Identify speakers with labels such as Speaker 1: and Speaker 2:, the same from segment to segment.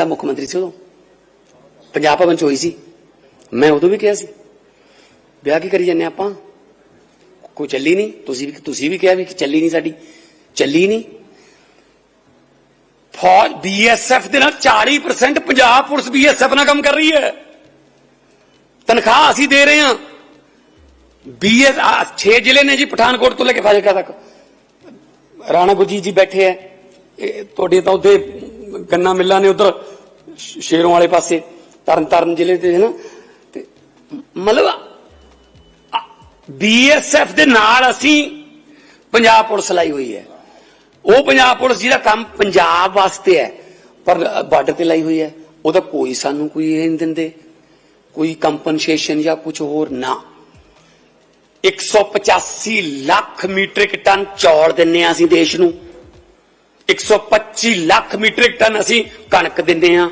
Speaker 1: ਤਾਂ ਮੁੱਖ ਮੰਤਰੀ ਸੀ ਉਦੋਂ। ਪੰਜਾਬ ਭਵਨ ਚ ਹੋਈ ਸੀ। ਮੈਂ ਉਦੋਂ ਵੀ ਕਿਹਾ ਸੀ, ਵਿਆਹ ਕੀ ਕਰੀ ਜਾਂਦੇ ਆਪਾਂ? ਕੋਈ ਚੱਲੀ ਨਹੀਂ? ਤੁਸੀਂ ਵੀ ਤੁਸੀਂ ਵੀ ਕਿਹਾ ਵੀ ਕਿ ਚੱਲੀ ਨਹੀਂ ਸਾਡੀ। ਚੱਲੀ ਨਹੀਂ। ਫੌਜ ਬੀਐਸਐਫ ਦੇ ਨਾਲ 40% ਪੰਜਾਬ ਪੁਲਿਸ ਬੀਐਸਐਫ ਨਾਲ ਕੰਮ ਕਰ ਰਹੀ ਹੈ। ਤਨਖਾਹ ਅਸੀਂ ਦੇ ਰਹੇ ਹਾਂ। ਬੀਐਸ 6 ਜ਼ਿਲ੍ਹੇ ਨੇ ਜੀ ਪਠਾਨਕੋਟ ਤੋਂ ਲੈ ਕੇ ਫਾਜ਼ਿਲਕਾ ਤੱਕ। ਰਾਣਾ ਗੁਰਜੀਤ ਜੀ ਬੈਠੇ ਐ ਤੁਹਾਡੇ ਤਾਂ ਉੱਥੇ ਗੰਨਾ ਮਿੱਲਾਂ ਨੇ ਉਧਰ ਸ਼ੇਰੋਂ ਵਾਲੇ ਪਾਸੇ, ਤਰਨਤਾਰਨ ਜ਼ਿਲ੍ਹੇ ਤੇ ਹੈ ਨਾ ਤੇ ਮਤਲਬ ਬੀਐਸਐਫ ਦੇ ਨਾਲ ਅਸੀਂ ਪੰਜਾਬ ਪੁਲਿਸ ਲਾਈ ਹੋਈ ਹੈ। ਉਹ ਪੰਜਾਬ ਪੁਲਿਸ ਜਿਹਦਾ ਕੰਮ ਪੰਜਾਬ ਵਾਸਤੇ ਹੈ, ਪਰ ਬਾਰਡਰ ਤੇ ਲਾਈ ਹੋਈ ਹੈ। ਉਹਦਾ ਕੋਈ ਸਾਨੂੰ ਕੋਈ ਇਹ ਨਹੀਂ ਦਿੰਦੇ। ਕੋਈ ਕੰਪਨਸੇਸ਼ਨ ਜਾਂ ਕੁਝ ਹੋਰ ਨਾ। 185 ਲੱਖ ਮੀਟ੍ਰਿਕ ਟਨ ਚੌਲ ਦਿੰਨੇ ਆ ਅਸੀਂ ਦੇਸ਼ ਨੂੰ। 125 ਲੱਖ ਮੀਟ੍ਰਿਕ ਟਨ ਅਸੀਂ ਕਣਕ ਦਿੰਦੇ ਆ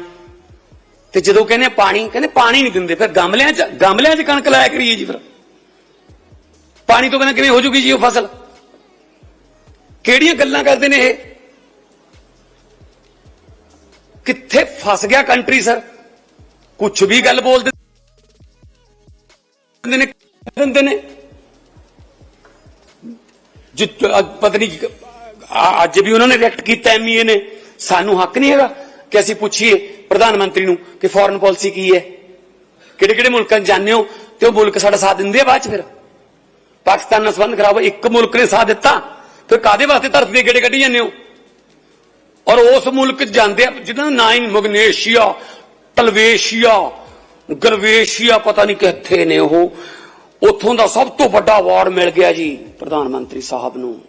Speaker 1: ਤੇ ਜਦੋਂ ਕਹਿੰਦੇ ਪਾਣੀ ਕਹਿੰਦੇ ਪਾਣੀ ਨਹੀਂ ਦਿੰਦੇ ਫਿਰ ਗਮਲਿਆਂ 'ਚ ਗਮਲਿਆਂ 'ਚ ਕਣਕ ਲਾਇਆ ਕਰੀਏ ਜੀ ਫਿਰ ਪਾਣੀ ਤੋਂ ਬਿਨਾਂ ਕਿਵੇਂ ਹੋ ਜੂਗੀ ਜੀ ਉਹ ਫਸਲ ਕਿਹੜੀਆਂ ਗੱਲਾਂ ਕਰਦੇ ਨੇ ਇਹ ਕਿੱਥੇ ਫਸ ਗਿਆ ਕੰਟਰੀ ਸਰ ਕੁਝ ਵੀ ਗੱਲ ਬੋਲ ਦਿੰਦੇ ਨੇ ਦਿੰਦੇ ਨੇ ਜਿੱਤ ਪਤਾ ਨਹੀਂ ਕਿ- ਆ- ਅੱਜ ਵੀ ਉਹਨਾਂ ਨੇ ਰਿਐਕਟ ਕੀਤਾ ਐਮਈਏ ਨੇ। ਸਾਨੂੰ ਹੱਕ ਨਹੀਂ ਹੈਗਾ ਕਿ ਅਸੀਂ ਪੁੱਛੀਏ ਪ੍ਰਧਾਨ ਮੰਤਰੀ ਨੂੰ ਕਿ ਫੋਰਨ ਪਾਲਿਸੀ ਕੀ ਹੈ। ਕਿਹੜੇ ਕਿਹੜੇ ਮੁਲਕਾਂ 'ਚ ਜਾਂਦੇ ਹੋ ਤੇ ਉਹ ਮੁਲਕ ਸਾਡਾ ਸਾਥ ਦਿੰਦੇ ਆ ਬਾਅਦ ਚ ਫਿਰ। ਪਾਕਿਸਤਾਨ ਨਾਲ ਸੰਬੰਧ ਖਰਾਬ ਇੱਕ ਮੁਲਕ ਨੇ ਸਾਥ ਦਿੱਤਾ, ਫਿਰ ਕਾਦੇ ਵਾਸਤੇ ਧਰਤੀ ਦੇ ਗੇੜੇ ਕੱਢੀ ਜਾਂਦੇ ਹੋ? ਔਰ ਉਸ ਮੁਲਕ ਜਾਂਦੇ ਆ ਜਿਹਦਾ ਨਾਂ ਹੀ ਮਗਨੇਸ਼ੀਆ ਟਲਵੇਸ਼ੀਆ ਗਰਵੇਸ਼ੀਆ, ਪਤਾ ਨਹੀਂ ਕਿੱਥੇ ਨੇ ਉਹ। ਉੱਥੋਂ ਦਾ ਸਭ ਤੋਂ ਵੱਡਾ ਅਵਾਰਡ ਮਿਲ ਗਿਆ ਜੀ, ਪ੍ਰਧਾਨ ਮੰਤਰੀ ਸਾਹਿਬ ਨੂੰ।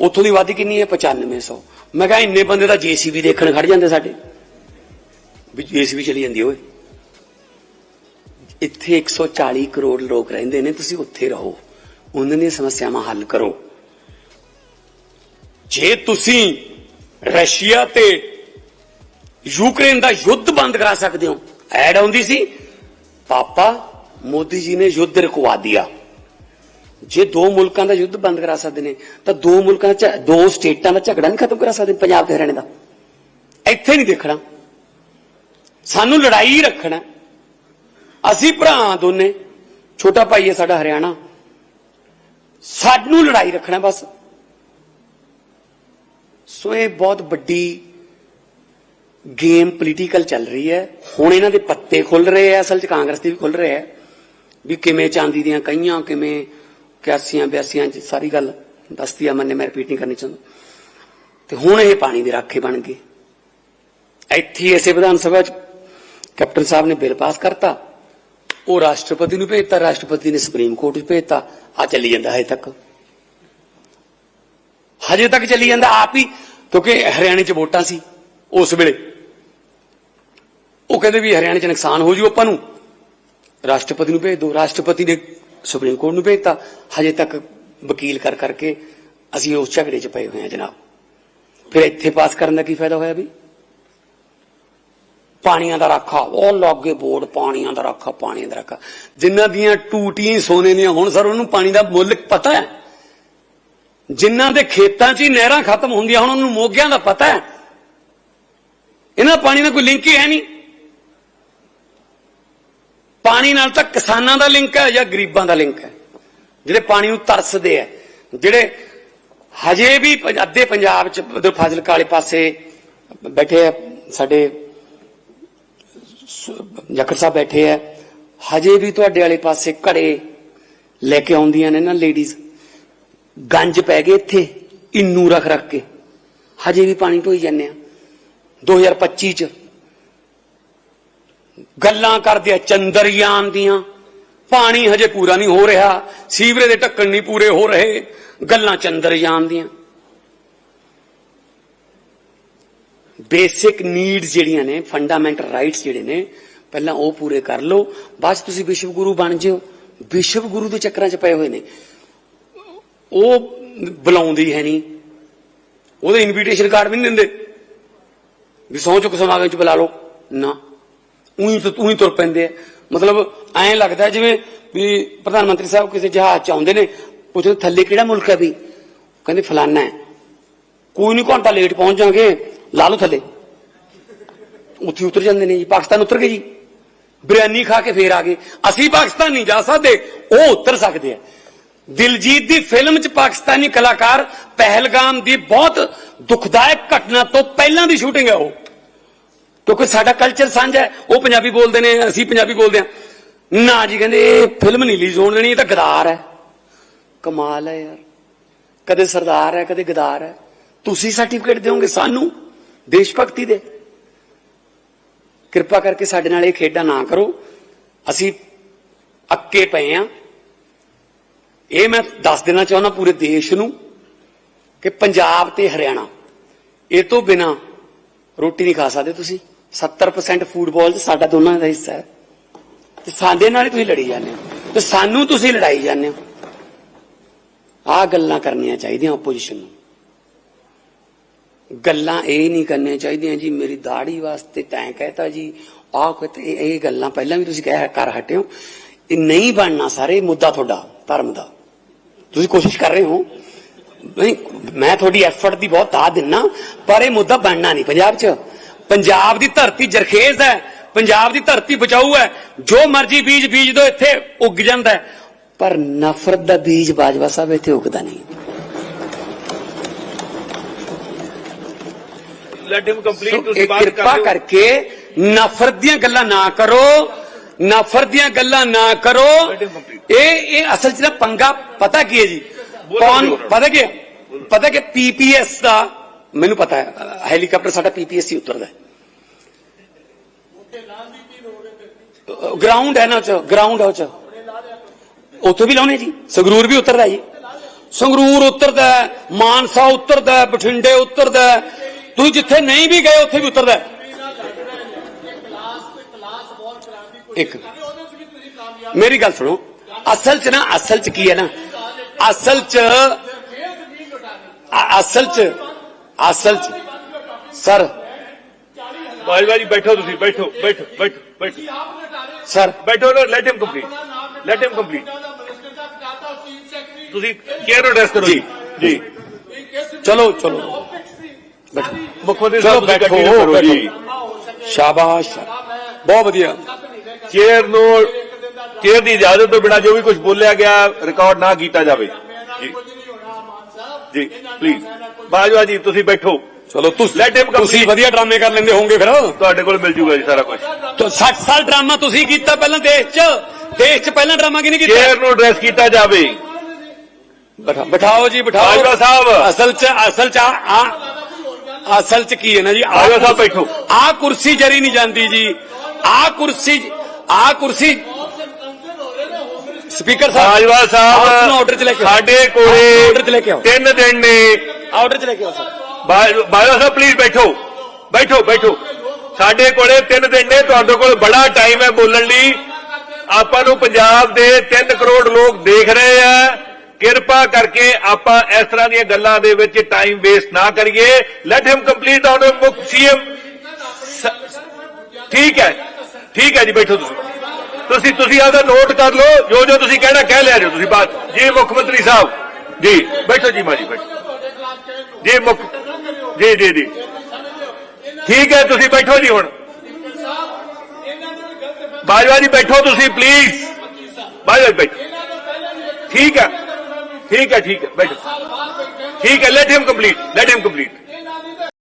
Speaker 1: ਉੱਥੋਂ ਦੀ ਆਬਾਦੀ ਕਿੰਨੀ ਹੈ? 9500 ਮੈਂ ਕਿਹਾ ਇੰਨੇ ਬੰਦੇ ਤਾਂ ਜੀਸੀਬੀ ਦੇਖਣ ਖੜ ਜਾਂਦੇ ਸਾਡੇ। ਵੀ ਜੀਸੀਬੀ ਚਲੀ ਜਾਂਦੀ ਓਏ। ਇੱਥੇ 140 ਕਰੋੜ ਲੋਕ ਰਹਿੰਦੇ ਨੇ, ਤੁਸੀਂ ਉੱਥੇ ਰਹੋ। ਉਹਨਾਂ ਦੀਆਂ ਸਮੱਸਿਆਵਾਂ ਹੱਲ ਕਰੋ। ਜੇ ਤੁਸੀਂ ਰਸ਼ੀਆ ਤੇ ਯੂਕਰੇਨ ਦਾ ਯੁੱਧ ਬੰਦ ਕਰਾ ਸਕਦੇ ਹੋ, ਐਡ ਆਉਂਦੀ ਸੀ, ਪਾਪਾ ਮੋਦੀ ਜੀ ਨੇ ਯੁੱਧ ਰੁਕਵਾ ਦਿਆ। ਜੇ ਦੋ ਮੁਲਕਾਂ ਦਾ ਯੁੱਧ ਬੰਦ ਕਰਾ ਸਕਦੇ ਨੇ, ਤਾਂ ਦੋ ਮੁਲਕਾਂ ਦਾ ਝ- ਦੋ ਸਟੇਟਾਂ ਦਾ ਝਗੜਾ ਨਹੀਂ ਖਤਮ ਕਰਾ ਸਕਦੇ ਪੰਜਾਬ ਤੇ ਹਰਿਆਣੇ ਦਾ। ਇੱਥੇ ਨਹੀਂ ਦੇਖਣਾ। ਸਾਨੂੰ ਲੜਾਈ ਰੱਖਣਾ। ਅਸੀਂ ਭਰਾ ਦੋਨੇ, ਛੋਟਾ ਭਾਈ ਹੈ ਸਾਡਾ ਹਰਿਆਣਾ। ਸਾਨੂੰ ਲੜਾਈ ਰੱਖਣਾ ਬਸ। ਸੋ ਇਹ ਬਹੁਤ ਵੱਡੀ ਗੇਮ ਪੋਲੀਟੀਕਲ ਚੱਲ ਰਹੀ ਹੈ। ਹੁਣ ਇਹਨਾਂ ਦੇ ਪੱਤੇ ਖੁੱਲ ਰਹੇ ਆ, ਅਸਲ 'ਚ ਕਾਂਗਰਸ ਦੇ ਵੀ ਖੁੱਲ ਰਹੇ ਆ, ਵੀ ਕਿਵੇਂ ਚਾਂਦੀ ਦੀਆਂ ਕਈਆਂ ਕਿਵੇਂ 81 82 ਚ ਸਾਰੀ ਗੱਲ ਦੱਸਦੀ ਆ ਮੈਨੇ ਮੈਂ ਰਿਪੀਟ ਨਹੀਂ ਕਰਨੀ ਚਾਹੁੰਦਾ। ਤੇ ਹੁਣ ਇਹ ਪਾਣੀ ਦੇ ਰਾਖੇ ਬਣ ਗਏ। ਇੱਥੇ ਇਸੇ ਵਿਧਾਨ ਸਭਾ ਚ ਕੈਪਟਨ ਸਾਹਿਬ ਨੇ ਬਿੱਲ ਪਾਸ ਕਰਤਾ। ਉਹ ਰਾਸ਼ਟਰਪਤੀ ਨੂੰ ਭੇਜਤਾ, ਰਾਸ਼ਟਰਪਤੀ ਨੇ ਸੁਪਰੀਮ ਕੋਰਟ ਵਿੱਚ ਭੇਜਤਾ। ਆ ਚੱਲੀ ਜਾਂਦਾ ਹਜੇ ਤੱਕ। ਹਜੇ ਤੱਕ ਚੱਲੀ ਜਾਂਦਾ ਆਪ ਹੀ, ਕਿਉਂਕਿ ਹਰਿਆਣੇ 'ਚ ਵੋਟਾਂ ਸੀ ਉਸ ਵੇਲੇ। ਉਹ ਕਹਿੰਦੇ ਵੀ ਹਰਿਆਣੇ 'ਚ ਨੁਕਸਾਨ ਹੋ ਜੂ ਆਪਾਂ ਨੂੰ। ਰਾਸ਼ਟਰਪਤੀ ਨੂੰ ਭੇਜ ਦਿਓ ਰਾਸ਼ਟਰਪਤੀ ਨੇ ਸੁਪਰੀਮ ਕੋਰਟ ਨੂੰ ਭੇਜਤਾ। ਹਜੇ ਤੱਕ ਵਕੀਲ ਕਰ ਕਰਕੇ ਅਸੀਂ ਉਸ ਝਗੜੇ 'ਚ ਪਏ ਹੋਏ ਹਾਂ ਜਨਾਬ। ਫਿਰ ਇੱਥੇ ਪਾਸ ਕਰਨ ਦਾ ਕੀ ਫਾਇਦਾ ਹੋਇਆ ਵੀ? ਪਾਣੀਆਂ ਦਾ ਰਾਖਾ, ਉਹ ਲੱਗੇ ਬੋਰਡ, ਪਾਣੀਆਂ ਦਾ ਰਾਖਾ, ਪਾਣੀਆਂ ਦਾ ਰਾਖਾ। ਜਿਨ੍ਹਾਂ ਦੀਆਂ ਟੂਟੀਆਂ ਹੀ ਸੋਨੇ ਦੀਆਂ ਹੁਣ ਸਰ, ਉਹਨੂੰ ਪਾਣੀ ਦਾ ਮੁੱਲ ਪਤਾ ਹੈ। ਜਿਨ੍ਹਾਂ ਦੇ ਖੇਤਾਂ 'ਚ ਹੀ ਨਹਿਰਾਂ ਖਤਮ ਹੁੰਦੀਆਂ ਹੁਣ, ਉਹਨੂੰ ਮੋਗਿਆਂ ਦਾ ਪਤਾ ਹੈ। ਇਹਨਾਂ ਪਾਣੀ ਨਾਲ ਕੋਈ ਲਿੰਕ ਹੀ ਹੈ ਨਹੀਂ। ਪਾਣੀ ਨਾਲ ਤਾਂ ਕਿਸਾਨਾਂ ਦਾ ਲਿੰਕ ਹੈ ਜਾਂ ਗਰੀਬਾਂ ਦਾ ਲਿੰਕ ਹੈ? ਜਿਹੜੇ ਪਾਣੀ ਨੂੰ ਤਰਸਦੇ ਆ ਜਿਹੜੇ ਹਜੇ ਵੀ ਅੱਧੇ ਪੰਜਾਬ ਚ ਉਧਰ ਫਾਜ਼ਿਲਕਾ ਵਾਲੇ ਪਾਸੇ ਬੈਠੇ ਆ ਸਾਡੇ ਜਖਰ ਸਾਹਿਬ ਬੈਠੇ ਆ ਹਜੇ ਵੀ ਤੁਹਾਡੇ ਵਾਲੇ ਪਾਸੇ ਘੜੇ ਲੈ ਕੇ ਆਉਂਦੀਆਂ ਨੇ ਨਾ ਲੇਡੀਜ਼। ਗੰਜ ਪੈ ਗਏ ਇੱਥੇ, ਇੰਨੂ ਰੱਖ ਰੱਖ ਕੇ। ਹਜੇ ਵੀ ਪਾਣੀ ਢੋਈ ਜਾਂਦੇ ਆ 2025 ਚ ਗੱਲਾਂ ਕਰਦੇ ਆ, ਚੰਦਰਯਾਨ ਦੀਆਂ। ਪਾਣੀ ਹਜੇ ਪੂਰਾ ਨਹੀਂ ਹੋ ਰਿਹਾ ਸੀਵਰੇ ਦੇ ਢੱਕਣ ਨਹੀਂ ਪੂਰੇ ਹੋ ਰਹੇ, ਗੱਲਾਂ ਚੰਦਰਯਾਨ ਦੀਆਂ। ਬੇਸਿਕ ਨੀਡਸ ਜਿਹੜੀਆਂ ਨੇ ਫੰਡਾਮੈਂਟਲ ਰਾਈਟਸ ਜਿਹੜੇ ਨੇ, ਪਹਿਲਾਂ ਉਹ ਪੂਰੇ ਕਰ ਲਓ, ਬਾਅਦ 'ਚ ਤੁਸੀਂ ਵਿਸ਼ਵ ਗੁਰੂ ਬਣ ਜਿਓ। ਵਿਸ਼ਵ ਗੁਰੂ ਦੇ ਚੱਕਰਾਂ 'ਚ ਪਏ ਹੋਏ ਨੇ। ਉਹ ਬੁਲਾਉਂਦੀ ਹੈ ਨਹੀਂ। ਉਹਦੇ ਇਨਵੀਟੇਸ਼ਨ ਕਾਰਡ ਵੀ ਨਹੀਂ ਦਿੰਦੇ। ਵੀ ਸਹੁੰ ਚੁੱਕ ਸਮਾਗਮ 'ਚ ਬੁਲਾ ਲਓ। ਨਾ। ਉਹੀ ਉਹੀ ਤੁਰ ਪੈਂਦੇ ਆ। ਮਤਲਬ ਐਂ ਲੱਗਦਾ ਜਿਵੇਂ ਵੀ ਪ੍ਰਧਾਨ ਮੰਤਰੀ ਸਾਹਿਬ ਕਿਸੇ ਜਹਾਜ਼ 'ਚ ਆਉਂਦੇ ਨੇ, ਪੁੱਛਦੇ ਥੱਲੇ ਕਿਹੜਾ ਮੁਲਕ ਹੈ ਵੀ? ਕਹਿੰਦੇ, ਫਲਾਨਾ ਹੈ। ਕੋਈ ਨਹੀਂ ਘੰਟਾ ਲੇਟ ਪਹੁੰਚ ਜਾਾਂਗੇ, ਲਾ ਲਓ ਥੱਲੇ। ਉੱਥੇ ਉਤਰ ਜਾਂਦੇ ਨੇ ਜੀ। ਪਾਕਿਸਤਾਨ ਉਤਰ ਗਏ ਜੀ। ਬਿਰਿਆਨੀ ਖਾ ਕੇ ਫੇਰ ਆ ਗਏ। ਅਸੀਂ ਪਾਕਿਸਤਾਨ ਨਹੀਂ ਜਾ ਸਕਦੇ, ਉਹ ਉਤਰ ਸਕਦੇ ਆ। ਦਿਲਜੀਤ ਦੀ ਫਿਲਮ 'ਚ ਪਾਕਿਸਤਾਨੀ ਕਲਾਕਾਰ ਪਹਿਲਗਾਮ ਦੀ ਬਹੁਤ ਦੁਖਦਾਇਕ ਘਟਨਾ ਤੋਂ ਪਹਿਲਾਂ ਦੀ ਸ਼ੂਟਿੰਗ ਹੈ ਉਹ। ਕਿਉਂਕਿ ਸਾਡਾ ਕਲਚਰ ਸਾਂਝਾ ਹੈ। ਉਹ ਪੰਜਾਬੀ ਬੋਲਦੇ ਨੇ, ਅਸੀਂ ਪੰਜਾਬੀ ਬੋਲਦੇ ਹਾਂ। ਨਾ ਜੀ ਕਹਿੰਦੇ, ਇਹ ਫਿਲਮ ਨਹੀਂ ਰਿਲੀਜ਼ ਹੋਣ ਦੇਣੀ, ਇਹ ਤਾਂ ਗਦਾਰ ਹੈ। ਕਮਾਲ ਹੈ ਯਾਰ। ਕਦੇ ਸਰਦਾਰ ਹੈ, ਕਦੇ ਗਦਾਰ ਹੈ। ਤੁਸੀਂ ਸਰਟੀਫਿਕੇਟ ਦਿਓਗੇ ਸਾਨੂੰ ਦੇਸ਼ ਭਗਤੀ ਦੇ। ਕਿਰਪਾ ਕਰਕੇ ਸਾਡੇ ਨਾਲ ਇਹ ਖੇਡਾਂ ਨਾ ਕਰੋ। ਅਸੀਂ ਅੱਕੇ ਪਏ ਆ ਇਹ ਮੈਂ ਦੱਸ ਦੇਣਾ ਚਾਹੁੰਦਾ ਪੂਰੇ ਦੇਸ਼ ਨੂੰ ਕਿ ਪੰਜਾਬ ਤੇ ਹਰਿਆਣਾ, ਇਹ ਤੋਂ ਬਿਨਾ ਰੋਟੀ ਨਹੀਂ ਖਾ ਸਕਦੇ ਤੁਸੀਂ। 70% ਫੂਟਬਾਲ 'ਚ ਸਾਡਾ ਦੋਨਾਂ ਦਾ ਹਿੱਸਾ ਹੈ। ਤੇ ਸਾਡੇ ਨਾਲ ਹੀ ਤੁਸੀਂ ਲੜੀ ਜਾਂਦੇ ਹੋ। ਤੇ ਸਾਨੂੰ ਤੁਸੀਂ ਲੜਾਈ ਜਾਂਦੇ ਹੋ। ਆਹ ਗੱਲਾਂ ਕਰਨੀਆਂ ਚਾਹੀਦੀਆਂ ਆਪੋਜੀਸ਼ਨ ਨੂੰ। ਗੱਲਾਂ ਇਹ ਨਹੀਂ ਕਰਨੀਆਂ ਚਾਹੀਦੀਆਂ ਜੀ, ਮੇਰੀ ਦਾੜੀ ਵਾਸਤੇ ਤੈਂ ਕਹਿਤਾ ਜੀ। ਆਹ ਕਹਤੇ ਇਹ ਗੱਲਾਂ ਪਹਿਲਾਂ ਵੀ ਤੁਸੀਂ ਕਹਿ ਕਰ ਹਟਿਓ ਇਹ ਨਹੀਂ ਬਣਨਾ ਸਾਰੇ ਮੁੱਦਾ ਤੁਹਾਡਾ, ਧਰਮ ਦਾ। ਤੁਸੀਂ ਕੋਸ਼ਿਸ਼ ਕਰ ਰਹੇ ਹੋ। ਨਹੀਂ, ਮੈਂ ਤੁਹਾਡੀ ਐਫਰਟ ਦੀ ਬਹੁਤ ਦਾਦ ਦਿੰਨਾ, ਪਰ ਇਹ ਮੁੱਦਾ ਬਣਨਾ ਨਹੀਂ ਪੰਜਾਬ 'ਚ। ਪੰਜਾਬ ਦੀ ਧਰਤੀ ਜਰਖੇਜ਼ ਹੈ ਪੰਜਾਬ ਦੀ ਧਰਤੀ ਬਚਾਊ ਹੈ ਜੋ ਮਰਜ਼ੀ ਬੀਜ ਬੀਜ ਦੋ ਇੱਥੇ ਉੱਗ ਜਾਂਦਾ। ਪਰ ਨਫ਼ਰਤ ਦਾ ਬੀਜ ਬਾਜਵਾ ਸਾਹਿਬ ਇੱਥੇ ਉੱਗਦਾ ਨਹੀਂ
Speaker 2: ਲੈਟ ਹਿਮ ਕੰਪਲੀਟ ਤੁਸੀਂ ਬਾਤ
Speaker 1: ਕਿਰਪਾ
Speaker 2: ਕਰ
Speaker 1: ਕਰਕੇ ਨਫ਼ਰਤ ਦੀਆਂ ਗੱਲਾਂ ਨਾ ਕਰੋ ਨਫ਼ਰਤ ਦੀਆਂ ਗੱਲਾਂ ਨਾ ਕਰੋ. ਇਹ ਇਹ ਅਸਲ 'ਚ ਨਾ ਪੰਗਾ ਪਤਾ ਕੀ ਹੈ ਜੀ ਕੌਣ। ਪਤਾ ਕੀ? ਪਤਾ ਕਿ ਪੀਪੀਐਸ ਦਾ ਮੈਨੂੰ ਪਤਾ ਹੈ ਹੈਲੀਕਾਪਟਰ ਸਾਡਾ ਪੀਪੀਐਸ ਹੀ ਉਤਰਦਾ ਹੈ। ਗਰਾਊਂਡ ਹੈ ਨਾ ਉਹ ਚ ਗਰਾਊਂਡ ਹੈ ਉਹ ਚ ਉੱਥੇ ਵੀ ਲਾਉਣੇ ਜੀ ਸੰਗਰੂਰ ਵੀ ਉਤਰਦਾ ਜੀ। ਸੰਗਰੂਰ ਉਤਰਦਾ ਹੈ, ਮਾਨਸਾ ਉਤਰਦਾ ਹੈ, ਬਠਿੰਡੇ ਉਤਰਦਾ ਹੈ। ਤੁਸੀਂ ਜਿੱਥੇ ਨਹੀਂ ਵੀ ਗਏ ਉੱਥੇ ਵੀ ਉਤਰਦਾ। ਇੱਕ ਮੇਰੀ ਗੱਲ ਸੁਣੋ ਅਸਲ ਚ ਨਾ ਅਸਲ ਚ ਕੀ ਹੈ ਨਾ? ਅਸਲ ਚ ਅਸਲ ਚ ਅਸਲ ਚ ਸਰ
Speaker 2: ਬਾਜਵਾ ਜੀ ਬੈਠੋ ਤੁਸੀਂ ਬੈਠੋ ਬੈਠੋ ਬੈਠੋ ਬੈਠੋ
Speaker 1: ਸਰ
Speaker 2: ਬੈਠੋ let him complete let him complete ਤੁਸੀਂ ਕੇਅਰ ਐਡਰੈਸ ਕਰੋ ਜੀ ਜੀ
Speaker 1: ਚਲੋ ਚਲੋ ਬੈਠੋ
Speaker 2: ਮੁੱਖ ਮੰਤਰੀ
Speaker 1: ਚਲੋ
Speaker 2: ਸਾਹਿਬ ਤੁਸੀਂ
Speaker 1: ਬੈਠੋ,
Speaker 2: continue ਕਰੋ ਜੀ
Speaker 1: ਸ਼ਾਬਾਸ਼ ਬਹੁਤ ਵਧੀਆ
Speaker 2: ਚੇਅਰ ਨੂੰ ਚੇਅਰ ਦੀ ਇਜਾਜ਼ਤ ਤੋਂ ਬਿਨਾ ਜੋ ਵੀ ਕੁਝ ਬੋਲਿਆ ਗਿਆ ਰਿਕਾਰਡ ਨਾ ਕੀਤਾ ਜਾਵੇ। ਜੀ ਜੀ ਪਲੀਜ਼ ਬਾਜਵਾ ਜੀ ਤੁਸੀਂ ਬੈਠੋ
Speaker 1: ਚਲੋ ਤੁਸੀਂ
Speaker 2: Let him complete.
Speaker 1: ਤੁਸੀਂ ਵਧੀਆ ਡਰਾਮੇ ਕਰ ਲੈਂਦੇ ਹੋਵੋਗੇ ਫਿਰ
Speaker 2: ਤੁਹਾਡੇ ਕੋਲ ਮਿਲ ਜੂਗਾ ਜੀ ਸਾਰਾ ਕੁਝ
Speaker 1: ਤੋ 60 ਸਾਲ ਡਰਾਮਾ ਤੁਸੀਂ ਕੀਤਾ ਪਹਿਲਾਂ ਦੇਸ਼ 'ਚ ਦੇਸ਼ 'ਚ ਪਹਿਲਾਂ ਡਰਾਮਾ ਕਿਹਨੇ ਕੀਤਾ
Speaker 2: ਚੇਅਰ ਨੂੰ ਐਡਰੈਸ ਕੀਤਾ ਜਾਵੇ
Speaker 1: ਬਿਠਾ- ਬਿਠਾਓ ਜੀ ਬਿਠਾਓ
Speaker 2: ਬਾਜਵਾ ਸਾਹਿਬ।
Speaker 1: ਅਸਲ 'ਚ ਅਸਲ 'ਚ ਆ ਆ- ਅਸਲ 'ਚ ਕੀ ਹੈ ਨਾ ਜੀ ਆਹ
Speaker 2: ਬਾਜਵਾ ਸਾਹਿਬ ਬੈਠੋ।
Speaker 1: ਆ ਕੁਰਸੀ ਜਰੀ ਨਹੀਂ ਜਾਂਦੀ ਜੀ ਆ ਕੁਰਸੀ ਆ ਕੁਰਸੀ ਸਪੀਕਰ ਸਾਹਿਬ
Speaker 2: ਬਾਜਵਾ ਸਾਹਿਬ
Speaker 1: order 'ਚ ਲੈ ਕੇ।
Speaker 2: ਸਾਡੇ
Speaker 1: order 'ਚ ਲੈ ਕੇ ਆਓ।
Speaker 2: ਕੋਲੇ ਤਿੰਨ ਦਿਨ ਨੇ।
Speaker 1: ਆਰਡਰ 'ਚ ਲੈ ਕੇ ਆਓ ਸਰ।
Speaker 2: ਬਾਜ- ਬਾਜਵਾ ਸਾਹਿਬ ਪਲੀਜ਼ ਬੈਠੋ। ਬੈਠੋ ਬੈਠੋ। ਸਾਡੇ ਕੋਲੇ ਤਿੰਨ ਦਿਨ ਨੇ ਤੁਹਾਡੇ ਕੋਲ ਬੜਾ ਟਾਈਮ ਹੈ ਬੋਲਣ ਲਈ। ਆਪਾਂ ਨੂੰ ਪੰਜਾਬ ਦੇ 3 ਕਰੋੜ ਲੋਕ ਦੇਖ ਰਹੇ ਆ। ਕਿਰਪਾ ਕਰਕੇ ਆਪਾਂ ਇਸ ਤਰ੍ਹਾਂ ਦੀਆਂ ਗੱਲਾਂ ਦੇ ਵਿੱਚ ਟਾਈਮ ਵੇਸਟ ਨਾ ਕਰੀਏ। ਲੈਟ ਹਿਮ ਕੰਪਲੀਟ ਔਨ ਮੁੱਖ ਸੀਐਮ ਠੀਕ ਹੈ। ਠੀਕ ਹੈ ਜੀ ਬੈਠੋ ਤੁਸੀਂ। ਤੁਸੀਂ ਤੁਸੀਂ ਆਪਦਾ ਨੋਟ ਕਰ ਲਓ, ਜੋ ਜੋ ਤੁਸੀਂ ਕਹਿਣਾ ਕਹਿ ਲਿਆ ਜੋ ਤੁਸੀਂ ਬਾਤ ਜੀ, ਮੁੱਖ ਮੰਤਰੀ ਸਾਹਿਬ, ਜੀ, ਬੈਠੋ ਜੀ ਮਾਜੀ, ਬੈਠੋ। ਜੀ, ਮੁੱਖ, ਜੀ ਜੀ ਜੀ। ਠੀਕ ਹੈ, ਤੁਸੀਂ ਬੈਠੋ ਜੀ ਹੁਣ। ਬਾਜਵਾ ਜੀ, ਬੈਠੋ ਤੁਸੀਂ ਪਲੀਜ਼ ਬਾਜਵਾ ਜੀ, ਬੈਠੋ। ਠੀਕ ਹੈ ਠੀਕ ਹੈ ਠੀਕ ਹੈ, ਬੈਠੋ। ਠੀਕ ਹੈ let him complete let him complete